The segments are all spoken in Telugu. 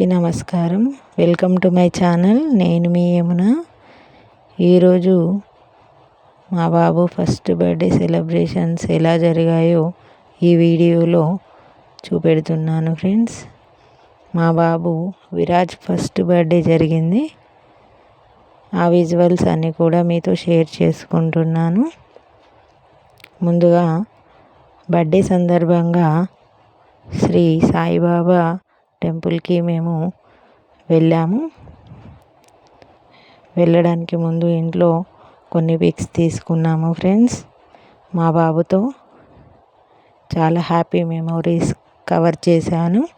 అందరికీ నమస్కారం. Welcome to my channel. నేను మీ యమున. ఈరోజు మా బాబు ఫస్ట్ బర్త్డే సెలబ్రేషన్స్ ఎలా జరిగాయో ఈ వీడియోలో చూపెడుతున్నాను ఫ్రెండ్స్. మా బాబు విరాజ్ ఫస్ట్ బర్త్డే జరిగింది. ఆ విజువల్స్ అన్నీ కూడా మీతో షేర్ చేసుకుంటున్నాను. ముందుగా బర్త్డే సందర్భంగా శ్రీ సాయిబాబా టెంపుల్కి మేము వెళ్ళాము. వెళ్ళడానికి ముందు ఇంట్లో కొన్ని పిక్స్ తీసుకున్నాము ఫ్రెండ్స్ మా బాబుతో. చాలా హ్యాపీ మెమోరీస్ కవర్ చేశాను.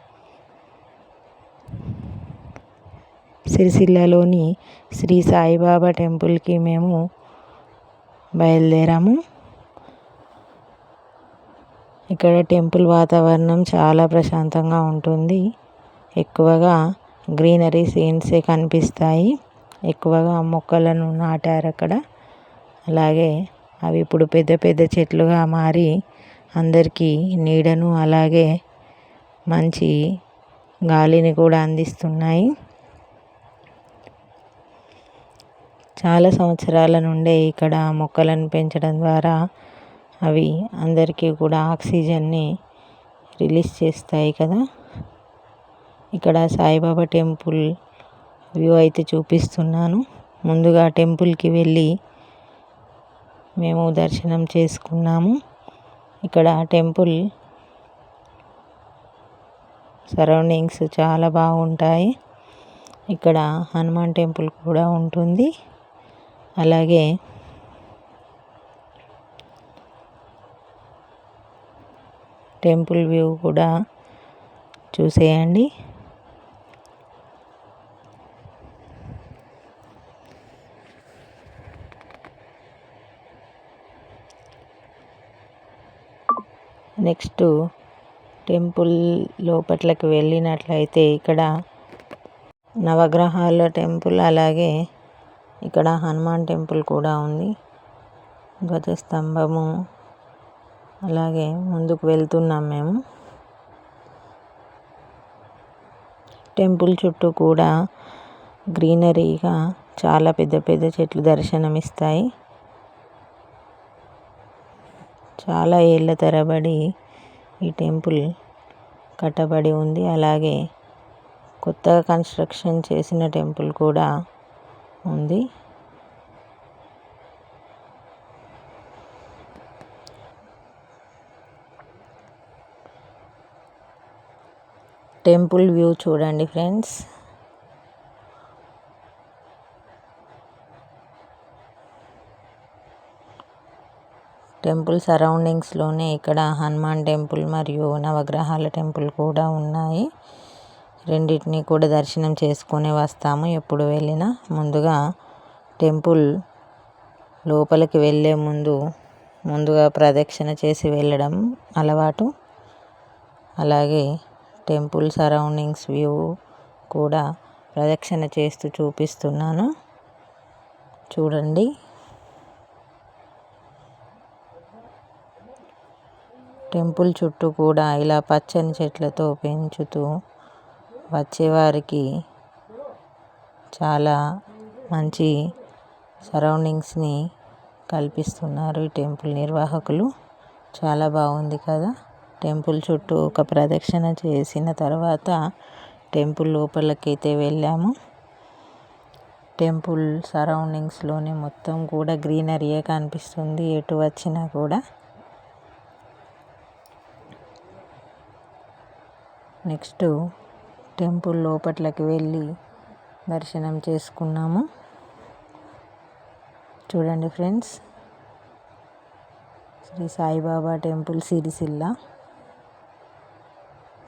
సిరిసిల్లలోని శ్రీ సాయిబాబా టెంపుల్కి మేము బయలుదేరాము. ఇక్కడ టెంపుల్ వాతావరణం చాలా ప్రశాంతంగా ఉంటుంది. ఎక్కువగా గ్రీనరీ సీన్సే కనిపిస్తాయి. ఎక్కువగా మొక్కలను నాటారు అక్కడ. అలాగే అవి ఇప్పుడు పెద్ద పెద్ద చెట్లుగా మారి అందరికీ నీడను అలాగే మంచి గాలిని కూడా అందిస్తున్నాయి. చాలా సంవత్సరాల నుండే ఇక్కడ మొక్కలను పెంచడం ద్వారా అవి అందరికీ కూడా ఆక్సిజన్ని రిలీజ్ చేస్తాయి కదా. ఇక్కడ సాయిబాబా టెంపుల్ వ్యూ అయితే చూపిస్తున్నాను. ముందుగా టెంపుల్కి వెళ్ళి మేము దర్శనం చేసుకున్నాము. ఇక్కడ టెంపుల్ సరౌండింగ్స్ చాలా బాగుంటాయి. ఇక్కడ హనుమాన్ టెంపుల్ కూడా ఉంటుంది. అలాగే టెంపుల్ వ్యూ కూడా చూసేయండి. నెక్స్ట్ టెంపుల్ లోపట్లకి వెళ్ళినట్లయితే ఇక్కడ నవగ్రహాల టెంపుల్ అలాగే ఇక్కడ హనుమాన్ టెంపుల్ కూడా ఉంది. ధ్వజస్తంభము అలాగే ముందుకు వెళ్తున్నాం మేము. టెంపుల్ చుట్టూ కూడా గ్రీనరీగా చాలా పెద్ద పెద్ద చెట్లు దర్శనమిస్తాయి. చాలా ఏళ్ళ తరబడి ఈ టెంపుల్ కట్టబడి ఉంది. అలాగే కొత్తగా కన్స్ట్రక్షన్ చేసిన టెంపుల్ కూడా ఉంది. టెంపుల్ వ్యూ చూడండి ఫ్రెండ్స్. టెంపుల్ సరౌండింగ్స్లోనే ఇక్కడ హనుమాన్ టెంపుల్ మరియు నవగ్రహాల టెంపుల్ కూడా ఉన్నాయి. రెండింటిని కూడా దర్శనం చేసుకొని వస్తాము ఎప్పుడు వెళ్ళినా. ముందుగా టెంపుల్ లోపలికి వెళ్ళే ముందు ముందుగా ప్రదక్షిణ చేసి వెళ్ళడం అలవాటు. అలాగే టెంపుల్ సరౌండింగ్స్ వ్యూ కూడా ప్రదక్షిణ చేస్తూ చూపిస్తున్నాను. చూడండి. టెంపుల్ చుట్టూ కూడా ఇలా పచ్చని చెట్లతో పెంచుతూ వచ్చేవారికి చాలా మంచి సరౌండింగ్స్ని కల్పిస్తున్నారు ఈ టెంపుల్ నిర్వాహకులు. చాలా బాగుంది కదా. టెంపుల్ చుట్టూ ఒక ప్రదక్షిణ చేసిన తర్వాత టెంపుల్ లోపలకైతే వెళ్ళాము. టెంపుల్ సరౌండింగ్స్లోనే మొత్తం కూడా గ్రీనరీయే కనిపిస్తుంది. ఎటు వచ్చినా కూడా నెక్స్ట్ టెంపుల్ లోపట్లకి వెళ్ళి దర్శనం చేసుకున్నాము. చూడండి ఫ్రెండ్స్ శ్రీ సాయిబాబా టెంపుల్ సిరిసిల్ల.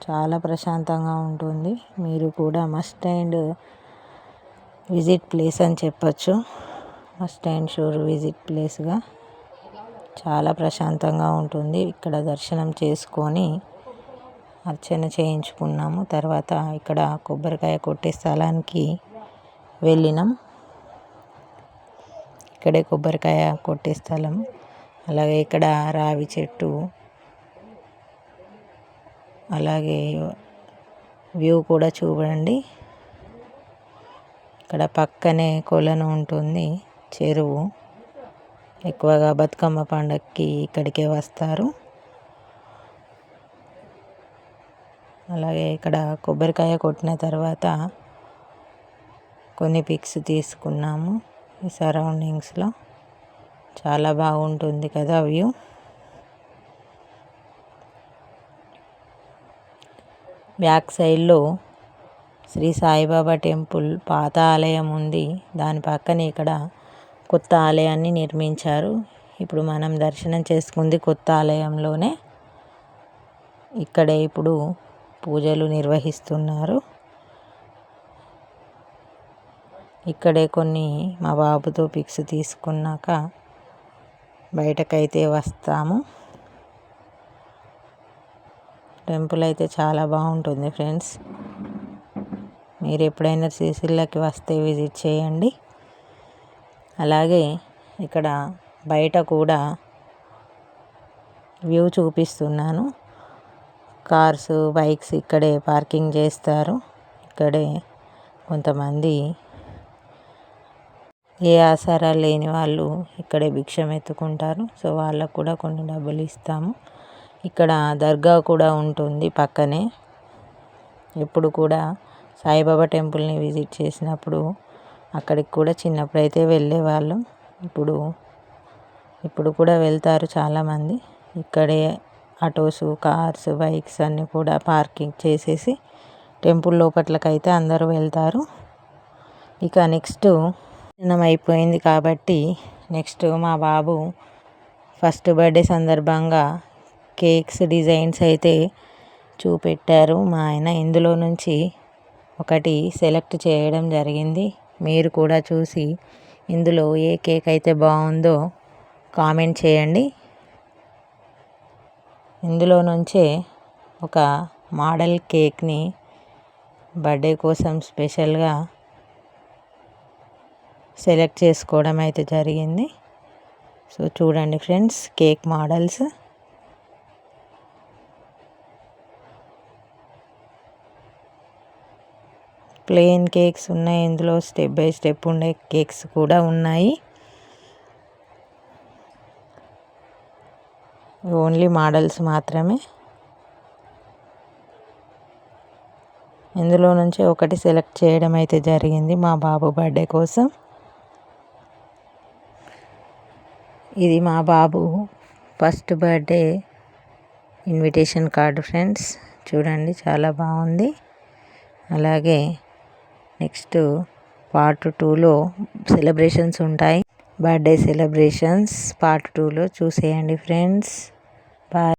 చాలా ప్రశాంతంగా ఉంటుంది. మీరు కూడా మస్ట్ అండ్ విజిట్ ప్లేస్ అని చెప్పచ్చు. మస్ట్ అండ్ షూర్ విజిట్ ప్లేస్గా చాలా ప్రశాంతంగా ఉంటుంది. ఇక్కడ దర్శనం చేసుకొని అర్చన చేయించుకున్నాము. తర్వాత ఇక్కడ కొబ్బరికాయ కొట్టే స్థలానికి వెళ్ళినాం. ఇక్కడే కొబ్బరికాయ కొట్టే స్థలం. అలాగే ఇక్కడ రావి చెట్టు. అలాగే వ్యూ కూడా చూడండి. ఇక్కడ పక్కనే కొలను ఉంటుంది. చెరువు. ఎక్కువగా బతుకమ్మ పండగకి ఇక్కడికే వస్తారు. అలాగే ఇక్కడ కొబ్బరికాయ కొట్టిన తర్వాత కొన్ని పిక్స్ తీసుకున్నాము ఈ సరౌండింగ్స్లో. చాలా బాగుంటుంది కదా వ్యూ. బ్యాక్ సైడ్లో శ్రీ సాయిబాబా టెంపుల్ పాత ఆలయం ఉంది. దాని పక్కనే ఇక్కడ కొత్త ఆలయాన్ని నిర్మించారు. ఇప్పుడు మనం దర్శనం చేసుకుంది కొత్త ఆలయంలోనే. ఇక్కడే ఇప్పుడు పూజలు నిర్వహిస్తున్నారు. ఇక్కడే కొన్ని మా బాబుతో పిక్స్ తీసుకున్నాక బయటకైతే వస్తాము. టెంపుల్ అయితే చాలా బాగుంటుంది ఫ్రెండ్స్. మీరు ఎప్పుడైనా శ్రీశైలకి వస్తే విజిట్ చేయండి. అలాగే ఇక్కడ బయట కూడా వ్యూ చూపిస్తున్నాను. కార్స్ బైక్స్ ఇక్కడే పార్కింగ్ చేస్తారు. ఇక్కడే కొంతమంది ఏ ఆసరా లేని వాళ్ళు ఇక్కడే భిక్షం ఎత్తుకుంటారు. సో వాళ్ళకు కూడా కొన్ని డబ్బులు ఇస్తాము. ఇక్కడ దర్గా కూడా ఉంటుంది పక్కనే. ఎప్పుడు కూడా సాయిబాబా టెంపుల్ని విజిట్ చేసినప్పుడు అక్కడికి కూడా చిన్నప్పుడు అయితే వెళ్ళేవాళ్ళం. ఇప్పుడు ఇప్పుడు కూడా వెళ్తారు చాలామంది. ఇక్కడే ఆటోస్ కార్స్ బైక్స్ అన్నీ కూడా పార్కింగ్ చేసేసి టెంపుల్ లోపట్లకైతే అందరూ వెళ్తారు. ఇక నెక్స్ట్ అయిపోయింది కాబట్టి నెక్స్ట్ మా బాబు ఫస్ట్ బర్త్డే సందర్భంగా కేక్స్ డిజైన్స్ అయితే చూపెట్టారు. మా ఆయన ఇందులో నుంచి ఒకటి సెలెక్ట్ చేయడం జరిగింది. మీరు కూడా చూసి ఇందులో ఏ కేక్ అయితే బాగుందో కామెంట్ చేయండి. ఇందులో నుంచే ఒక మోడల్ కేక్ని బర్త్డే కోసం స్పెషల్గా సెలెక్ట్ చేసుకోవడం అయితే జరిగింది. సో చూడండి friends cake models. Plain cakes ఉన్నాయి. ఇందులో స్టెప్ బై స్టెప్ ఉండే కేక్స్ కూడా ఉన్నాయి. ఓన్లీ మోడల్స్ మాత్రమే. ఇందులో నుంచి ఒకటి సెలెక్ట్ చేయడం అయితే జరిగింది మా బాబు బర్త్డే కోసం. ఇది మా బాబు first birthday invitation card friends. చూడండి చాలా బాగుంది. అలాగే నెక్స్ట్ పార్ట్ టూలో సెలబ్రేషన్స్ ఉంటాయి. బర్త్డే సెలబ్రేషన్స్ పార్ట్ టూలో చూసేయండి ఫ్రెండ్స్. Bye.